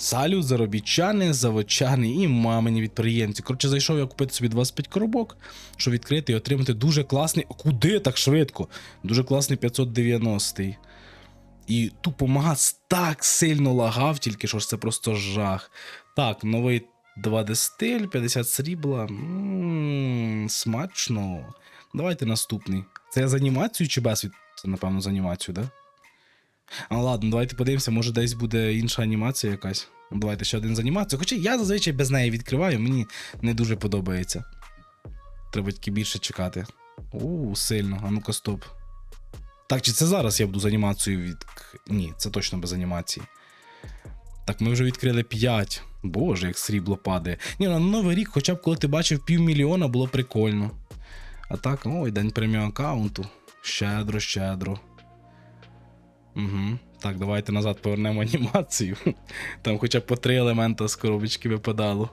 Салют, заробітчани, заводчани і мамині підприємці. Коротше, зайшов я купити собі 25 коробок, щоб відкрити і отримати дуже класний. Куди так швидко? Дуже класний 590-й. І тупо магаз так сильно лагав, тільки що ж це просто жах. Так, новий 2D стиль, 50 срібла. Ммм, смачно. Давайте наступний. Це з анімацією чи без. Це, напевно, з анімацією, так? Да? А ладно, давайте подивимося, може десь буде інша анімація якась. Ну, Давайте ще один з анімацією. Хоча я зазвичай без неї відкриваю, мені не дуже подобається. Треба тільки більше чекати. У, сильно. А ну-ка, стоп. Так, чи це зараз я буду з анімацією від. Ні, це точно без анімації. Так, ми вже відкрили 5. Боже, як срібло падає. Ні, ну, на новий рік, хоча б коли ти бачив півмільйона, було прикольно. А так, ой, день преміум аккаунту. Щедро, щедро. Угу. Так, давайте назад повернемо анімацію. Там хоча б по три елемента з коробочки випадало.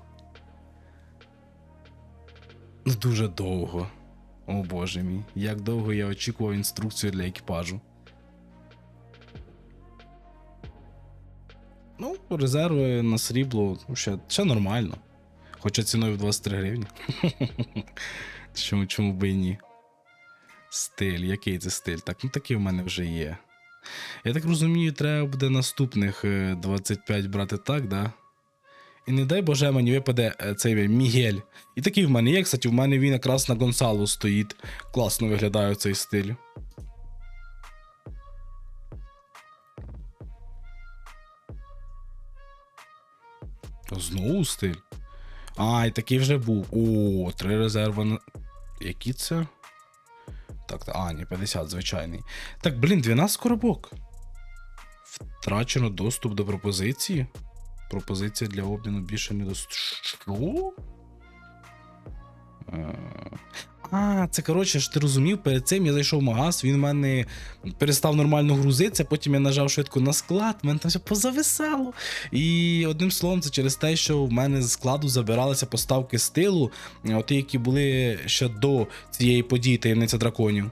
Ну, Дуже довго. О боже мій. Як довго я очікував інструкцію для екіпажу. Ну, резерви на срібло ну, ще, ще нормально. Хоча ціною в 23 гривні. чому, чому би і ні? Стиль, який це стиль? Так, ну такий в мене вже є. Я так розумію, треба буде наступних е, 25 брати так, да? І не дай Боже, мені випаде е, цей Мігель. І такий в мене є, кстати, в мене він якраз на Гонсалу стоїть. Класно виглядає цей стиль. Знову стиль. А, і такий вже був. О, три резерви на. Які це? Так, та- а, ні, 50, звичайний. Так, блін, 12 коробок. Втрачено доступ до пропозиції. Пропозиція для обміну більше не доступна. Що? А, це коротше, ж ти розумів, перед цим я зайшов в магаз, він в мене перестав нормально грузитися, потім я нажав швидко на склад, в мене там все позависало. І одним словом, це через те, що в мене з складу забиралися поставки з тилу, ті, які були ще до цієї події таємниця драконів.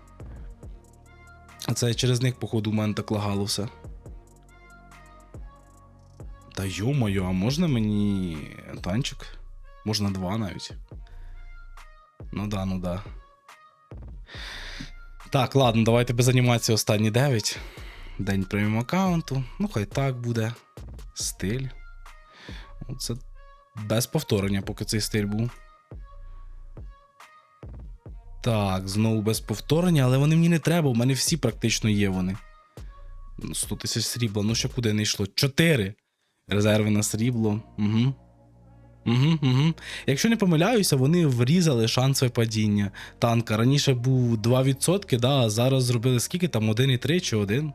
А це через них, походу, в мене так лагало все. Та йо-моє, а можна мені танчик? Можна два навіть. Ну да, ну да. Так, ладно, давайте без анімації останні 9. День преміум аккаунту. Ну, хай так буде. Стиль. Ну, Це без повторення, поки цей стиль був. Так, знову без повторення, але вони мені не треба, у мене всі практично є вони. Ну, 100 тисяч срібла, ну ще куди не йшло? 4 резерви на срібло. Угу. Угу, угу. Якщо не помиляюся, вони врізали шансове падіння танка. Раніше був 2%, да, а зараз зробили скільки там 1,3 чи 1.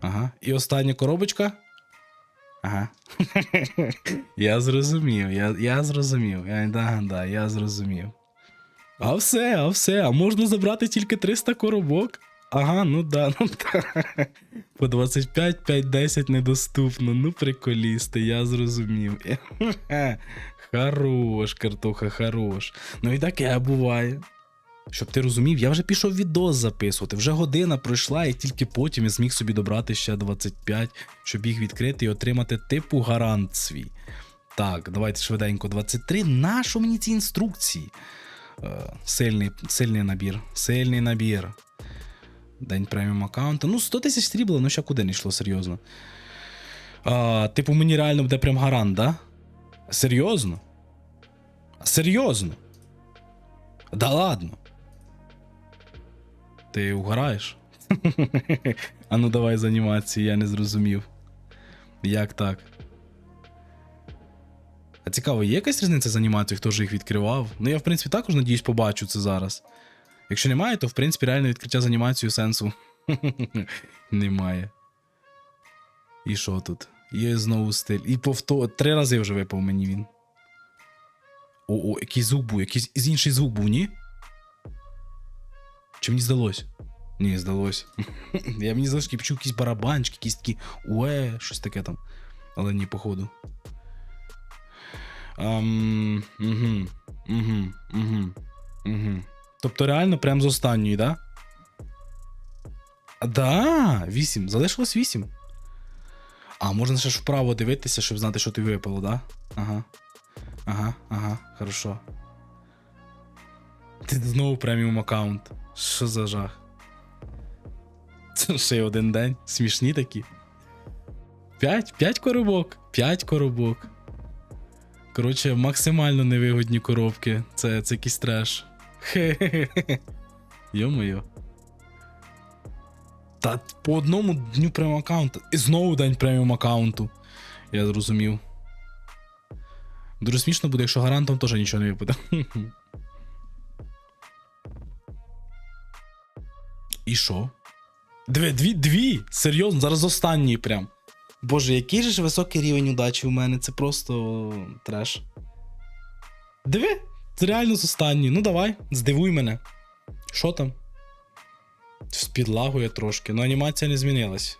Ага. І остання коробочка. Ага. я зрозумів, я, я зрозумів. Я, да, да, я зрозумів. А все, а все, а можна забрати тільки 300 коробок. Ага, ну да, ну да. По 25, 5, 10 недоступно. Ну, приколісти, я зрозумів. Хорош, картоха, хорош. Ну і таке буває. Щоб ти розумів, я вже пішов відос записувати. Вже година пройшла, і тільки потім я зміг собі добрати ще 25, щоб їх відкрити і отримати типу гарант свій. Так, давайте швиденько 23. Нащо мені ці інструкції? Е, сильний, сильний набір. Сильний набір. День преміум аккаунту. Ну, 100 тисяч срібла, ну ще куди не йшло, серйозно. А, типу, мені реально буде прям гарант, да? Серйозно? Серйозно? Да ладно. Ти угораєш? а ну давай з анімації, я не зрозумів. Як так? А цікаво, є якась різниця з анімацією, хто ж їх відкривав? Ну, я, в принципі, також надіюсь, побачу це зараз. Якщо немає, то в принципі реально відкриття з анімацією сенсу немає. І що тут? Є знову стиль. І повтор... Три рази вже випав мені він. О, о, якийсь звук був, якийсь з інший звук був, ні? Чи мені здалось? Ні, здалось. Я мені здалось, що почув якісь барабанчики, якісь такі уе, щось таке там. Але ні, походу. Ам, угу, угу, угу, угу. Тобто реально прям з останньої, да? Да, 8. Залишилось 8. А, можна ще ж вправо дивитися, щоб знати, що тобі випало, да? Ага. Ага, ага, хорошо. Ти знову преміум аккаунт. Що за жах? Це ще один день. Смішні такі. П'ять? П'ять коробок. П'ять коробок. Коротше, максимально невигодні коробки. Це, це якийсь треш. Хе-хе-хе. Йо-моє. Та по одному дню преміум аккаунту. І знову день преміум аккаунту. Я зрозумів. Дуже смішно буде, якщо гарантом теж нічого не випаде. І що? Дві, дві, дві! Серйозно, зараз останній прям. Боже, який же ж високий рівень удачі у мене, це просто треш. Диви, це реально з останній. Ну давай, здивуй мене. Що там? Спідлагує трошки, ну анімація не змінилась.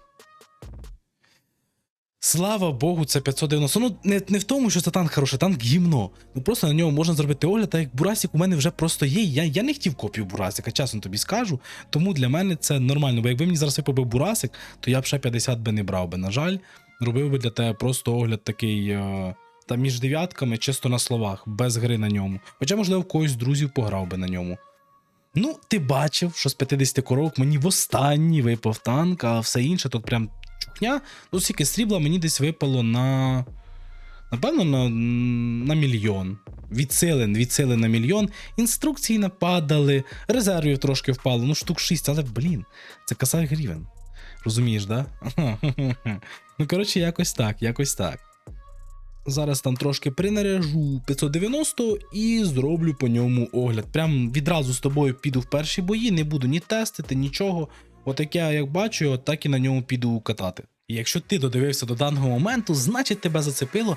Слава Богу, це 590. Ну, не, не в тому, що це танк хороший, танк гімно. Ну просто на нього можна зробити огляд, так як Бурасік у мене вже просто є. Я, я не хотів копію Бурасика, чесно тобі скажу. Тому для мене це нормально. Бо якби мені зараз випав Бурасик, то я б ще 50 би не брав би. На жаль, робив би для тебе просто огляд такий. Е... Там між дев'ятками, чисто на словах, без гри на ньому. Хоча, можливо, в когось з друзів пограв би на ньому. Ну, ти бачив, що з 50 коробок мені в останній випав танк, а все інше тут прям чухня. Ну, скільки срібла мені десь випало на. Напевно, на, на мільйон. Відсилен, відсилен на мільйон. Інструкції нападали, резервів трошки впало, ну штук 6, але блін, це косарь гривень. Розумієш, да? ну, коротше, якось так, якось так. Зараз там трошки принаряжу 590 і зроблю по ньому огляд. Прям відразу з тобою піду в перші бої, не буду ні тестити, нічого. От як я як бачу, от так і на ньому піду катати. Якщо ти додивився до даного моменту, значить тебе зацепило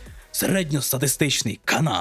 середньостатистичний канал.